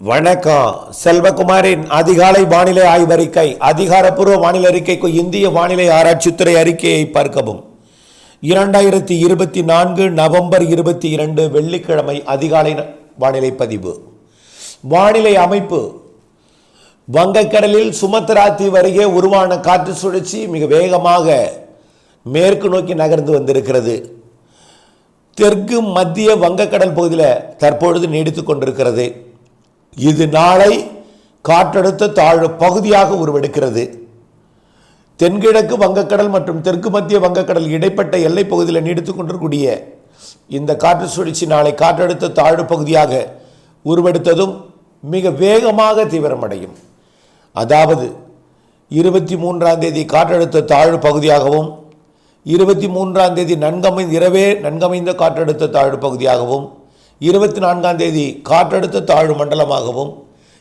வணக்கம். செல்வகுமாரின் அதிகாலை வானிலை ஆய்வறிக்கை அதிகாரப்பூர்வ வானிலை அறிக்கைக்கு இந்திய வானிலை ஆராய்ச்சித்துறை அறிக்கையை பார்க்கவும். இரண்டாயிரத்தி இருபத்தி நான்கு நவம்பர் இருபத்தி இரண்டு வெள்ளிக்கிழமை அதிகாலை வானிலை பதிவு. வானிலை அமைப்பு. வங்கக்கடலில் சுமத்ரா தீவு அருகே உருவான காற்று சுழற்சி மிக வேகமாக மேற்கு நோக்கி நகர்ந்து வந்திருக்கிறது. தெற்கு மத்திய வங்கக்கடல் பகுதியில் தற்பொழுது நீடித்துக் கொண்டிருக்கிறது. இது நாளை காற்றழுத்த தாழ்வு பகுதியாக உருவெடுக்கிறது. தென்கிழக்கு வங்கக்கடல் மற்றும் தெற்கு மத்திய வங்கக்கடல் இடைப்பட்ட எல்லைப் பகுதியில் நீடித்துக் கொண்டிருக்கூடிய இந்த காற்று சுழற்சி நாளை காற்றழுத்த தாழ்வு பகுதியாக உருவெடுத்ததும் மிக வேகமாக தீவிரமடையும். அதாவது இருபத்தி மூன்றாம் தேதி காற்றழுத்த தாழ்வு பகுதியாகவும் இருபத்தி மூன்றாம் தேதி நன்கமை இரவே நன்கமைந்த காற்றழுத்த தாழ்வு பகுதியாகவும் இருபத்தி நான்காம் தேதி காற்றழுத்த தாழ்வு மண்டலமாகவும்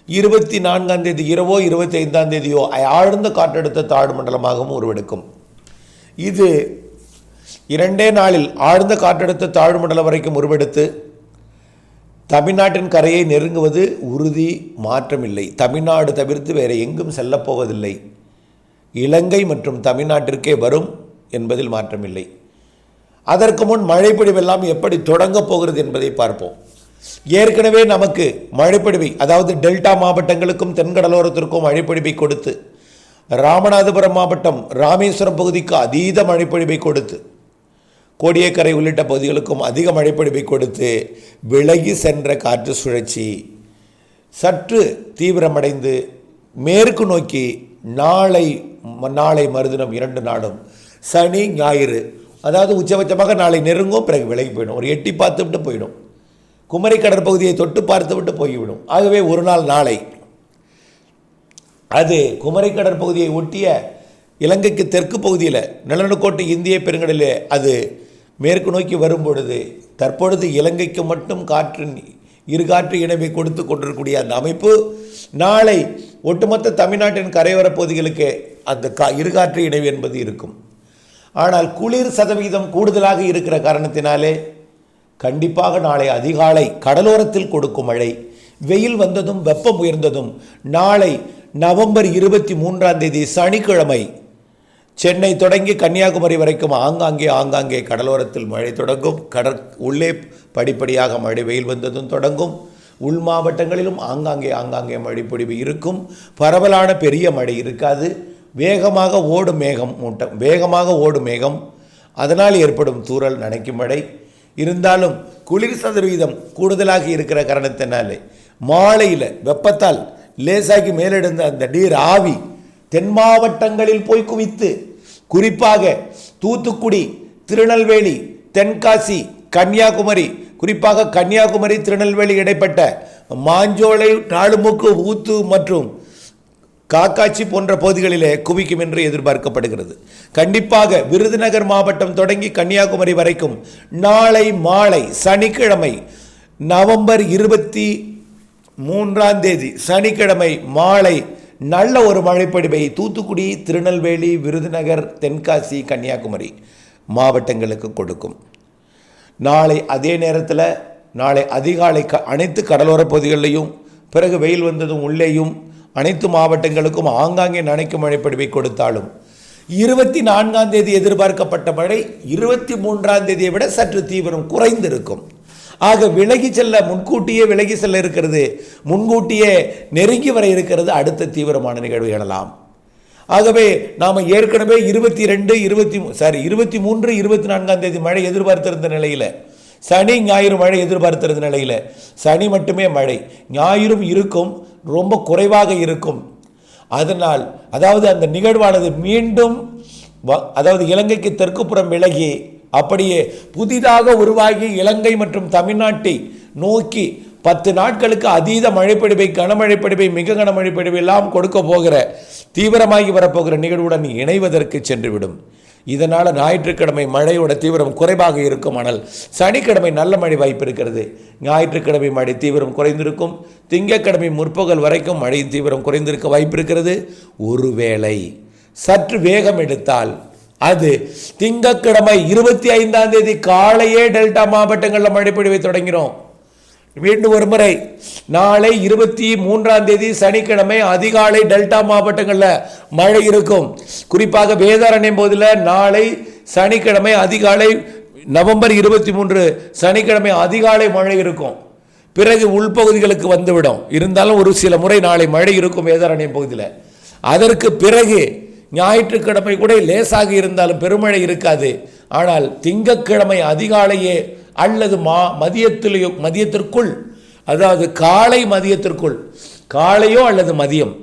இருபத்தி நான்காம் தேதி இரவோ இருபத்தி ஐந்தாம் தேதியோ ஆழ்ந்த காற்றழுத்த தாழ்வு மண்டலமாகவும் உருவெடுக்கும். இது இரண்டே நாளில் ஆழ்ந்த காற்றழுத்த தாழ்வு மண்டலம் வரைக்கும் உருவெடுத்து தமிழ்நாட்டின் கரையை நெருங்குவது உறுதி மாற்றமில்லை. தமிழ்நாடு தவிர்த்து வேறு எங்கும் செல்லப்போவதில்லை இலங்கை மற்றும் தமிழ்நாட்டிற்கே வரும் என்பதில் மாற்றமில்லை. அதற்கு முன் மழைப்பொழிவெல்லாம் எப்படி தொடங்கப் போகிறது என்பதை பார்ப்போம். ஏற்கனவே நமக்கு மழைப்பொழிவை அதாவது டெல்டா மாவட்டங்களுக்கும் தென்கடலோரத்திற்கும் மழைப்பொழிவை கொடுத்து ராமநாதபுரம் மாவட்டம் ராமேஸ்வரம் பகுதிக்கு அதீத மழைப்பொழிவை கொடுத்து கோடியக்கரை உள்ளிட்ட பகுதிகளுக்கும் அதிக மழைப்பொழிவை கொடுத்து விலகி சென்ற காற்று சுழற்சி சற்று தீவிரமடைந்து மேற்கு நோக்கி நாளை நாளை மறுதினம் இரண்டு நாளும் சனி ஞாயிறு அதாவது உச்சபட்சமாக நாளை நெருங்கும் பிறகு விலகி போயிடும். ஒரு எட்டி பார்த்து விட்டு போயிடும். குமரி கடற்பகுதியை தொட்டு பார்த்து விட்டு போய்விடும். ஆகவே ஒரு நாள் நாளை. அது குமரி கடற்பகுதியை ஒட்டிய இலங்கைக்கு தெற்கு பகுதியில் நிலநடுக்கோட்டு இந்திய பெருங்கடலில் அது மேற்கு நோக்கி வரும் பொழுது தற்பொழுது இலங்கைக்கு மட்டும் காற்றின் இரு காற்று இணைவை கொடுத்து கொண்டிருக்கக்கூடிய அந்த அமைப்பு நாளை ஒட்டுமொத்த தமிழ்நாட்டின் கரையோர பகுதிகளுக்கு அந்த கா இருகாற்று இணைவு என்பது இருக்கும். ஆனால் குளிர் சதவீதம் கூடுதலாக இருக்கிற காரணத்தினாலே கண்டிப்பாக நாளை அதிகாலை கடலோரத்தில் கொடுக்கும் மழை. வெயில் வந்ததும் வெப்பம் உயர்ந்ததும் நாளை நவம்பர் இருபத்தி மூன்றாம் தேதி சனிக்கிழமை. சென்னை தொடங்கி கன்னியாகுமரி வரைக்கும் ஆங்காங்கே ஆங்காங்கே கடலோரத்தில் மழை தொடங்கும். கடற் உள்ளே படிப்படியாக மழை வெயில் வந்ததும் தொடங்கும். உள் மாவட்டங்களிலும் ஆங்காங்கே ஆங்காங்கே மழை பொழிவு இருக்கும். பரவலான பெரிய மழை இருக்காது. வேகமாக ஓடும் மேகம் மூட்டம் வேகமாக ஓடும் மேகம். அதனால் ஏற்படும் தூறல் நனைக்கும் மழை. இருந்தாலும் குளிர் சதவீதம் கூடுதலாக இருக்கிற காரணத்தினாலே மாலையில் வெப்பத்தால் லேசாகி மேலெடுந்த அந்த நீர் ஆவி தென் மாவட்டங்களில் போய் குவித்து குறிப்பாக தூத்துக்குடி திருநெல்வேலி தென்காசி கன்னியாகுமரி குறிப்பாக கன்னியாகுமரி திருநெல்வேலி இடைப்பட்ட மாஞ்சோலை நாளுமுக்கு ஊத்து மற்றும் காக்காட்சி போன்ற பகுதிகளிலே குவிக்கும் என்று எதிர்பார்க்கப்படுகிறது. கண்டிப்பாக விருதுநகர் மாவட்டம் தொடங்கி கன்னியாகுமரி வரைக்கும் நாளை மாலை சனிக்கிழமை நவம்பர் இருபத்தி மூன்றாம் தேதி சனிக்கிழமை மாலை நல்ல ஒரு மழைப்பொழிவை தூத்துக்குடி திருநெல்வேலி விருதுநகர் தென்காசி கன்னியாகுமரி மாவட்டங்களுக்கு கொடுக்கும். நாளை அதே நேரத்தில் நாளை அதிகாலை க அனைத்து கடலோர பகுதிகளிலையும் பிறகு வெயில் வந்ததும் உள்ளேயும் அனைத்து மாவட்டங்களுக்கும் ஆங்காங்கே நனைக்கும் மழைப்படிவை கொடுத்தாலும் இருபத்தி நான்காம் தேதி எதிர்பார்க்கப்பட்ட மழை இருபத்தி மூன்றாம் தேதியை விட சற்று தீவிரம் குறைந்திருக்கும். ஆக விலகி செல்ல முன்கூட்டியே விலகி செல்ல இருக்கிறது முன்கூட்டியே நெருங்கி வர இருக்கிறது அடுத்த தீவிரமான நிகழ்வு எழலாம் ஆகவே நாம் ஏற்கனவே இருபத்தி ரெண்டு இருபத்தி சாரி இருபத்தி மூன்று இருபத்தி நான்காம் தேதி மழை எதிர்பார்த்திருந்த நிலையில் சனி ஞாயிறு மழை எதிர்பார்த்திருந்த நிலையில் சனி மட்டுமே மழை ஞாயிறும் இருக்கும் ரொம்ப குறைவாக இருக்கும். அதனால் அதாவது அந்த நிகழ்வானது மீண்டும் வ- அதாவது இலங்கைக்கு தெற்குப்புறம் விலகி அப்படியே புதிதாக உருவாகி இலங்கை மற்றும் தமிழ்நாட்டை நோக்கி பத்து நாட்களுக்கு அதீத மழைப்பிடிப்பை கனமழைப்பிடிப்பை மிக கனமழைப்பிடிப்பை எல்லாம் கொடுக்க போகிற தீவிரமாகி வரப்போகிற நிகழ்வுடன் இணைவதற்கு சென்றுவிடும். இதனால் ஞாயிற்றுக்கிழமை மழையோட தீவிரம் குறைவாக இருக்கும் ஆனால் சனிக்கிழமை நல்ல மழை வாய்ப்பு இருக்கிறது. ஞாயிற்றுக்கிழமை மழை தீவிரம் குறைந்திருக்கும். திங்கட்கிழமை முற்பகல் வரைக்கும் மழையின் தீவிரம் குறைந்திருக்க வாய்ப்பு இருக்கிறது. ஒருவேளை சற்று வேகம் எடுத்தால் அது திங்கக்கிழமை இருபத்தி ஐந்தாம் தேதி காலையே டெல்டா மாவட்டங்களில் மழை பொழிவை தொடங்கினோம் மீண்டும் ஒரு முறை. நாளை இருபத்தி மூன்றாம் தேதி சனிக்கிழமை அதிகாலை டெல்டா மாவட்டங்களில் மழை இருக்கும். குறிப்பாக வேதாரண்யம் பகுதியில் நாளை சனிக்கிழமை அதிகாலை நவம்பர் இருபத்தி மூன்று சனிக்கிழமை அதிகாலை மழை இருக்கும். பிறகு உள்பகுதிகளுக்கு வந்துவிடும். இருந்தாலும் ஒரு சில முறை நாளை மழை இருக்கும் வேதாரண்யம் பகுதியில் அதற்கு பிறகு ஞாயிற்றுக்கிழமை கூட லேசாக இருந்தாலும் பெருமழை இருக்காது. ஆனால் திங்கட்கிழமை அதிகாலையே அல்லது மா மதியத்திலேயோ மதியத்திற்குள் அதாவது காலை மதியத்திற்குள் காலையோ அல்லது மதியம்.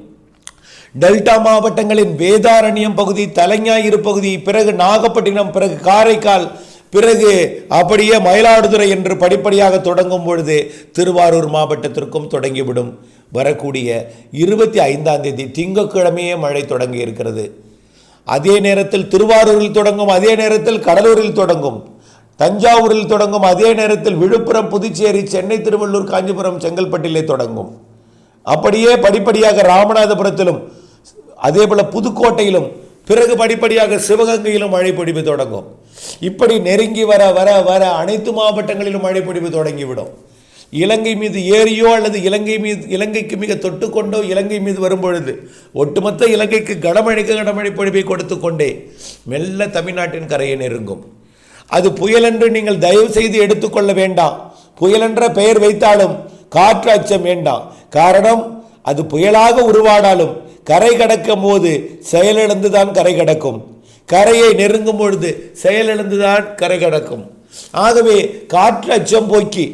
டெல்டா மாவட்டங்களின் வேதாரண்யம் பகுதி தலைஞாயிறு பகுதி பிறகு நாகப்பட்டினம் பிறகு காரைக்கால் பிறகு அப்படியே மயிலாடுதுறை என்று படிப்படியாக தொடங்கும் பொழுது திருவாரூர் மாவட்டத்திற்கும் தொடங்கிவிடும். வரக்கூடிய இருபத்தி ஐந்தாம் தேதி திங்கட்கிழமையே மழை தொடங்கி இருக்கிறது. அதே நேரத்தில் திருவாரூரில் தொடங்கும் அதே நேரத்தில் கடலூரில் தொடங்கும். தஞ்சாவூரில் தொடங்கும் அதே நேரத்தில் விழுப்புரம் புதுச்சேரி சென்னை திருவள்ளூர் காஞ்சிபுரம் செங்கல்பட்டிலே தொடங்கும். அப்படியே படிப்படியாக ராமநாதபுரத்திலும் அதே போல புதுக்கோட்டையிலும் பிறகு படிப்படியாக சிவகங்கையிலும் மழை பொழிவு தொடங்கும். இப்படி நெருங்கி வர வர வர அனைத்து மாவட்டங்களிலும் மழை பொழிவு தொடங்கிவிடும். இலங்கை மீது ஏறியோ அல்லது இலங்கை மீது இலங்கைக்கு மிக தொட்டுக்கொண்டோ இலங்கை மீது வரும்பொழுது ஒட்டுமொத்த இலங்கைக்கு கனமழைக்கு கனமழை பொழிவை கொடுத்து கொண்டே மெல்ல தமிழ்நாட்டின் கரையை நெருங்கும். அது புயல் என்று நீங்கள் தயவு செய்து எடுத்துக்கொள்ள வேண்டாம். புயல் என்ற பெயர் வைத்தாலும் காற்று அச்சம் வேண்டாம். காரணம் அது புயலாக உருவானாலும் கரை கடக்கும் போது செயலிழந்துதான் கரை கடக்கும். கரையை நெருங்கும் பொழுது செயலிழந்துதான் கரை கடக்கும். ஆகவே காற்று அச்சம் போக்கி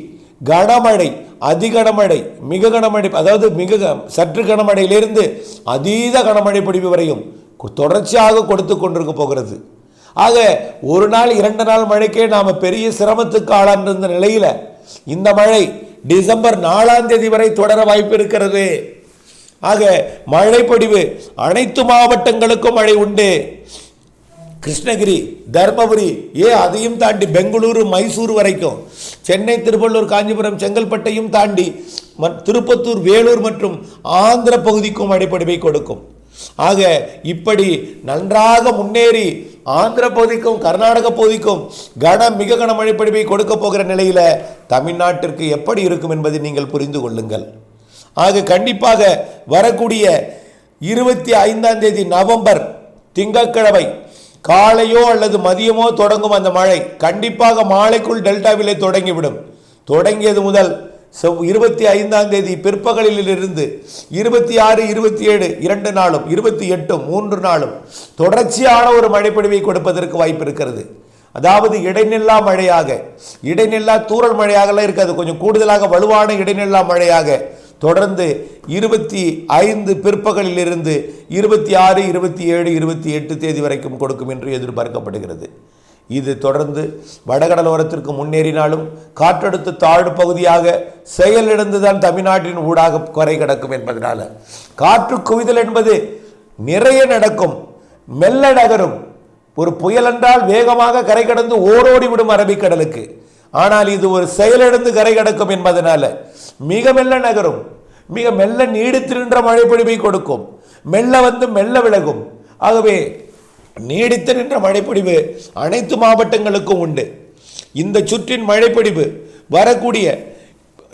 கனமழை அதிகனமழை மிக கனமழை அதாவது மிக சற்று கனமழையிலிருந்து அதீத கனமழை பிடிப்பு வரையும் தொடர்ச்சியாக கொடுத்து கொண்டிருக்க போகிறது. ஆக ஒரு நாள் இரண்டு நாள் மழைக்கே நாம் பெரிய சிரமத்துக்கு ஆளாண்டிருந்த நிலையில் இந்த மழை டிசம்பர் நாலாம் தேதி வரை தொடர வாய்ப்பு இருக்கிறது. ஆக மழைப்பொடிவு அனைத்து மாவட்டங்களுக்கும் மழை உண்டு. கிருஷ்ணகிரி தர்மபுரி ஏ அதையும் தாண்டி பெங்களூரு மைசூர் வரைக்கும் சென்னை திருவள்ளூர் காஞ்சிபுரம் செங்கல்பட்டையும் தாண்டி திருப்பத்தூர் வேலூர் மற்றும் ஆந்திர பகுதிக்கும் மழைப்பொழிவை கொடுக்கும். ஆக இப்படி நன்றாக முன்னேறி ஆந்திர பகுதிக்கும் கர்நாடக பகுதிக்கும் கன மிக கன மழைப்பொழிவை கொடுக்க போகிற நிலையில் தமிழ்நாட்டிற்கு எப்படி இருக்கும் என்பதை நீங்கள் புரிந்து கொள்ளுங்கள். ஆக கண்டிப்பாக வரக்கூடிய இருபத்தி ஐந்தாம் தேதி நவம்பர் திங்கட்கிழமை காலையோ அல்லது மதியமோ தொடங்கும் அந்த மழை கண்டிப்பாக மாலைக்குள் டெல்டாவிலே தொடங்கிவிடும். தொடங்கியது முதல் செவ் இருபத்தி ஐந்தாம் தேதி பிற்பகலிலிருந்து இருபத்தி ஆறு இருபத்தி ஏழு இரண்டு நாளும் இருபத்தி எட்டும் மூன்று நாளும் தொடர்ச்சியான ஒரு மழைப்பொழிவை கொடுப்பதற்கு வாய்ப்பு இருக்கிறது. அதாவது இடைநில்லா மழையாக இடைநில்லா தூரல் மழையாகலாம் இருக்காது. கொஞ்சம் கூடுதலாக வலுவான இடைநில்லா மழையாக தொடர்ந்து இருபத்தி ஐந்து பிற்பகலிலிருந்து இருபத்தி ஆறு இருபத்தி ஏழு இருபத்தி எட்டு தேதி வரைக்கும் கொடுக்கும் என்று எதிர்பார்க்கப்படுகிறது. இது தொடர்ந்து வடகடலோரத்திற்கு முன்னேறினாலும் காற்றழுத்த தாழ்வு பகுதியாக செயலிழந்துதான் தமிழ்நாட்டின் ஊடாக குறை கிடக்கும் என்பதனால். காற்று குவிதல் என்பது நிறைய நடக்கும். மெல்ல நகரும். ஒரு புயல் என்றால் வேகமாக கரை கடந்து ஓரோடி விடும் அரபிக்கடலுக்கு. ஆனால் இது ஒரு செயலிழந்து கரை கடக்கும் என்பதனால மிக மெல்ல நகரும். மிக மெல்ல நீடித்து மழை பொழிவை கொடுக்கும். மெல்ல வந்து மெல்ல விலகும். ஆகவே நீடித்து நின்ற மழைப்பொழிவு அனைத்து மாவட்டங்களுக்கும் உண்டு. இந்த சுற்றின் மழைப்பொழிவு வரக்கூடிய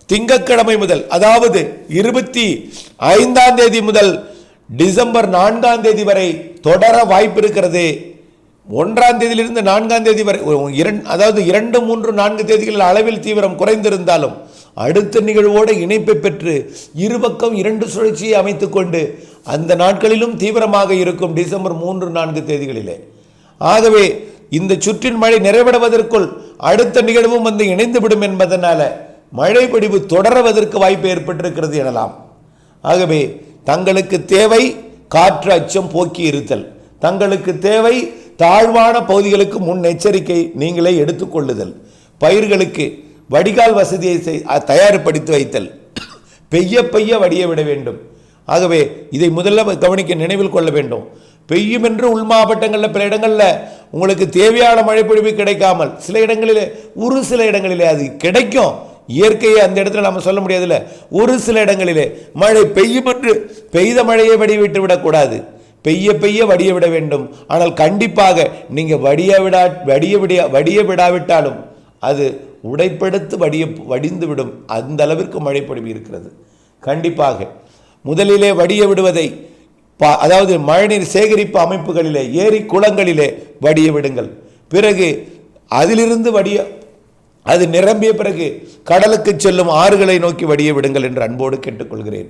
திங்கக்கிழமை முதல் அதாவது இருபத்தி ஐந்தாம் தேதி முதல் டிசம்பர் நான்காம் தேதி வரை தொடர வாய்ப்பு இருக்கிறது. ஒன்றாம் தேதியிலிருந்து நான்காம் தேதி வரை இரண்டு அதாவது இரண்டு மூன்று நான்கு தேதிகளில் அளவில் தீவிரம் குறைந்திருந்தாலும் அடுத்த நிகழ்வோடு இணைப்பை பெற்று இருபக்கம் இரண்டு சுழற்சியை அமைத்துக்கொண்டு அந்த நாட்களிலும் தீவிரமாக இருக்கும் டிசம்பர் மூன்று நான்கு தேதிகளிலே. ஆகவே இந்த சுற்றின் மழை நிறைவடைவதற்குள் அடுத்த நிகழ்வும் வந்து இணைந்துவிடும் என்பதனால மழை பொழிவு தொடர்வதற்கு வாய்ப்பு ஏற்பட்டிருக்கிறது எனலாம். ஆகவே தங்களுக்கு தேவை காற்று அச்சம் போக்கி இருத்தல். தங்களுக்கு தேவை தாழ்வான பகுதிகளுக்கு முன் எச்சரிக்கை நீங்களே எடுத்துக்கொள்ளுதல் பயிர்களுக்கு வடிகால் வசதியை செய்- தயார்படுத்தி வைத்தல். பெய்ய பெய்ய வடிய விட வேண்டும். ஆகவே இதை முதல்ல கவனிக்க நினைவில் கொள்ள வேண்டும். பெய்யும் என்று உள் மாவட்டங்களில் பல இடங்களில் உங்களுக்கு தேவையான மழைப்பொழிவு கிடைக்காமல் சில இடங்களில் ஒரு சில இடங்களிலே அது கிடைக்கும். இயற்கையை அந்த இடத்துல நம்ம சொல்ல முடியாதுல்ல. ஒரு சில இடங்களிலே மழை பெய்யும் என்று பெய்த மழையை வடிவிட்டு விடக்கூடாது. பெய்ய பெய்ய வடிய விட வேண்டும். ஆனால் கண்டிப்பாக நீங்கள் வடிய விடா வடிய விடிய வடிய விடாவிட்டாலும் அது உடைப்படுத்து வடிய வடிந்துவிடும் அந்த அளவிற்கு மழைப்பொழிவு இருக்கிறது. கண்டிப்பாக முதலிலே வடிய விடுவதை பா- அதாவது மழைநீர் சேகரிப்பு அமைப்புகளிலே ஏரி குளங்களிலே வடிய விடுங்கள். பிறகு அதிலிருந்து வடிய அது நிரம்பிய பிறகு கடலுக்கு செல்லும் ஆறுகளை நோக்கி வடிய விடுங்கள் என்று அன்போடு கேட்டுக்கொள்கிறேன்.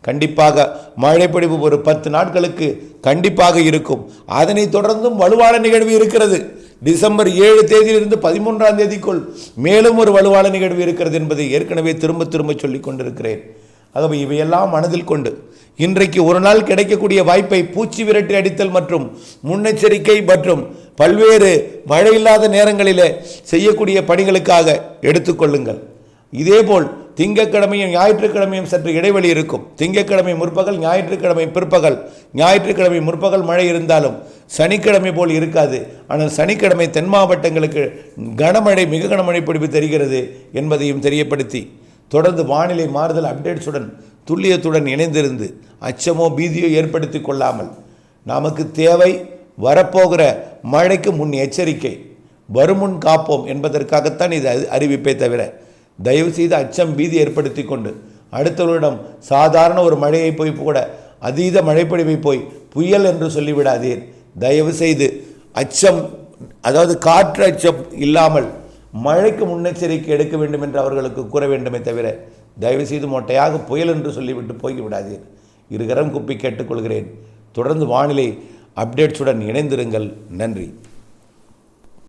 கண்டிப்பாக மழைப்பொழிவு ஒரு பத்து நாட்களுக்கு கண்டிப்பாக இருக்கும். அதனை தொடர்ந்தும் வலுவான நிகழ்வு இருக்கிறது. டிசம்பர் ஏழு தேதியிலிருந்து பதிமூன்றாம் தேதிக்குள் மேலும் ஒரு வலுவான நிகழ்வு இருக்கிறது என்பதை ஏற்கனவே திரும்ப திரும்ப சொல்லிக் கொண்டிருக்கிறேன். ஆகவே இவையெல்லாம் மனதில் கொண்டு இன்றைக்கு ஒரு நாள் கிடைக்கக்கூடிய வாய்ப்பை பூச்சி விரட்டி அடித்தல் மற்றும் முன்னெச்சரிக்கை மற்றும் பல்வேறு மழை இல்லாத நேரங்களிலே செய்யக்கூடிய பணிகளுக்காக எடுத்துக்கொள்ளுங்கள். இதேபோல் திங்கட்கிழமையும் ஞாயிற்றுக்கிழமையும் சற்று இடைவெளி இருக்கும். திங்கட்கிழமை முற்பகல் ஞாயிற்றுக்கிழமை பிற்பகல். ஞாயிற்றுக்கிழமை முற்பகல் மழை இருந்தாலும் சனிக்கிழமை போல் இருக்காது. ஆனால் சனிக்கிழமை தென் மாவட்டங்களுக்கு கனமழை மிக கனமழை பிடிப்பு தெரிகிறது என்பதையும் தெரியப்படுத்தி தொடர்ந்து வானிலை மாறுதல் அப்டேட்ஸுடன் துல்லியத்துடன் இணைந்திருந்து அச்சமோ பீதியோ ஏற்படுத்தி கொள்ளாமல் நமக்கு தேவை வரப்போகிற மழைக்கு முன் எச்சரிக்கை. வருமுன் காப்போம் என்பதற்காகத்தான் இது அறிவிப்பே தவிர தயவு செய்து அச்சம் பீதி ஏற்படுத்தி கொண்டு அடுத்தவர்களிடம் சாதாரண ஒரு மழையை போய் கூட அதீத மழைப்பொழிவை போய் புயல் என்று சொல்லிவிடாதீர். தயவு செய்து அச்சம் அதாவது காற்று அச்சம் இல்லாமல் மழைக்கு முன்னெச்சரிக்கை எடுக்க வேண்டும் என்று அவர்களுக்கு கூற வேண்டுமே தவிர தயவுசெய்து மொட்டையாக புயல் என்று சொல்லிவிட்டு போய்விடாதீர் இருகரம் குப்பி கேட்டுக்கொள்கிறேன். தொடர்ந்து வானிலை அப்டேட்ஸுடன் இணைந்திருங்கள். நன்றி.